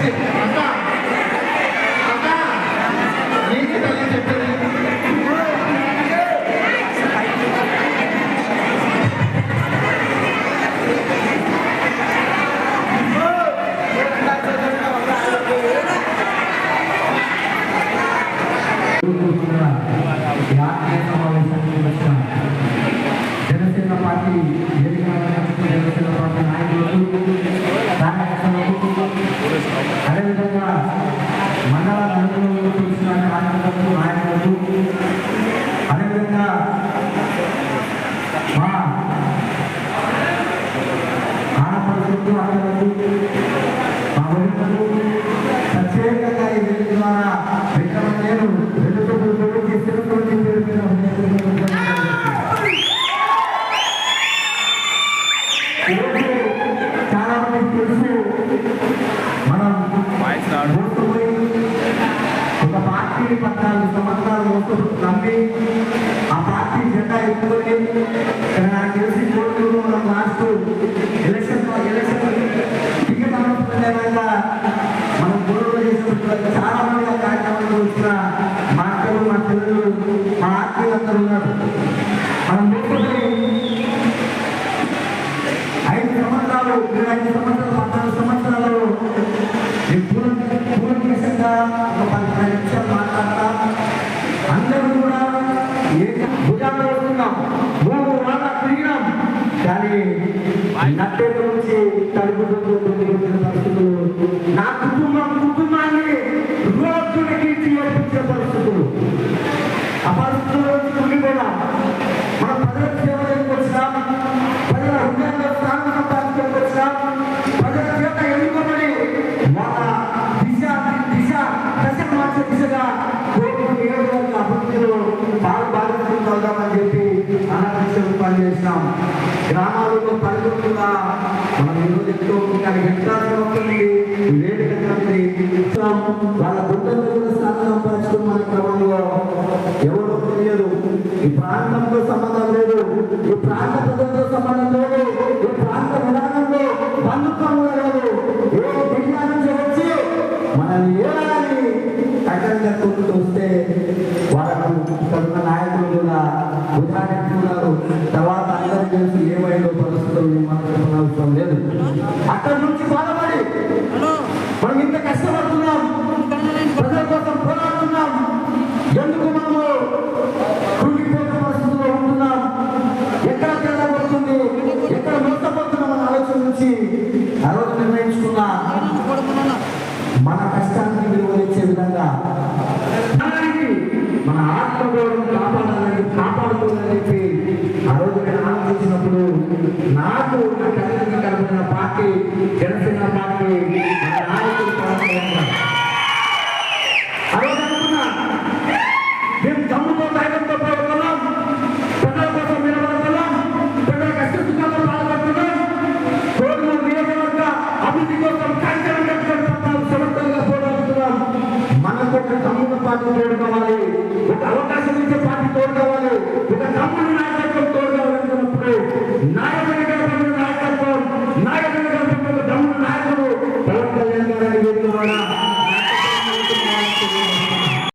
దయచేసి ప్రత్యేకంగా ఈ వేదిక ద్వారా విక్రమ నేను చాలా మందికి తెలుసు మనం మోసపోయి ఒక పార్టీ పద్నాలుగు సంవత్సరాలు మోసం నమ్మి ఆ పార్టీ జెండా ఎక్కువ నాకు తెలిసి కోర్టులో మనం లాస్ట్ మా ఆత్మీయులందరూ ఉన్నారు మనం మోసపోయి ఐదు సంవత్సరాలు ఇరవై ఐదు సంవత్సరాలు పద్నాలుగు సంవత్సరాలు ఈ పూర్వ ఒక పది నిమిషాలు మాట్లాడతా. అందరూ కూడా ఏ భుజాల్లో వస్తున్నాం. మూడు వాళ్ళ తిరిగినాం. కానీ నట్టేట నుంచి తడుపుకుంటూ పరిస్థితులు నా కుటుంబం కుటుంబాన్ని రోడ్డులకి ఏర్పించే పరిస్థితులు. ఆ అనాథ గ్రామాలలో పరిస్థితులుగా మనం ఈరోజు ఎంతో కానీ హెక్టార్లు అవుతుంది వేదిక వాళ్ళ గుండెల్లో కూడా స్థానం సంపాదించుకున్న క్రమంలో ఎవరో తెలియదు. ఈ ప్రాంతంతో సంబంధం లేదు. ఈ ప్రాంత ప్రజలతో సంబంధం లేదు. ఈ ప్రాంత విధానంలో బంధుత్వం లేదు. ఏ జిల్లా నుంచి వచ్చి మనల్ని ఏడాది కట్టంగా కొట్టుకు వస్తే వాళ్ళకు కొంత నాయకులు కూడా ఉదాహరించుకున్నారు తెలిసి ఏమైందో పరిస్థితులు ఏమనుకున్న అవసరం లేదు. అక్కడి నుంచి బాధపడి మనం ఇంత కష్టపడుతున్నాం. ప్రజల కోసం పోరాడుతున్నాం. ఎందుకు మనము కృంగిపోయిన పరిస్థితుల్లో ఉంటున్నాం? ఎక్కడ తేడా పడుతుంది? ఎక్కడ అన్న ఆలోచన నుంచి ఆ రోజు నిర్ణయించుకున్నా మన కష్టానికి విలువ ఇచ్చే విధంగా నాకు నా తల్లిదండ్రులు పార్టీ జనసేన పార్టీ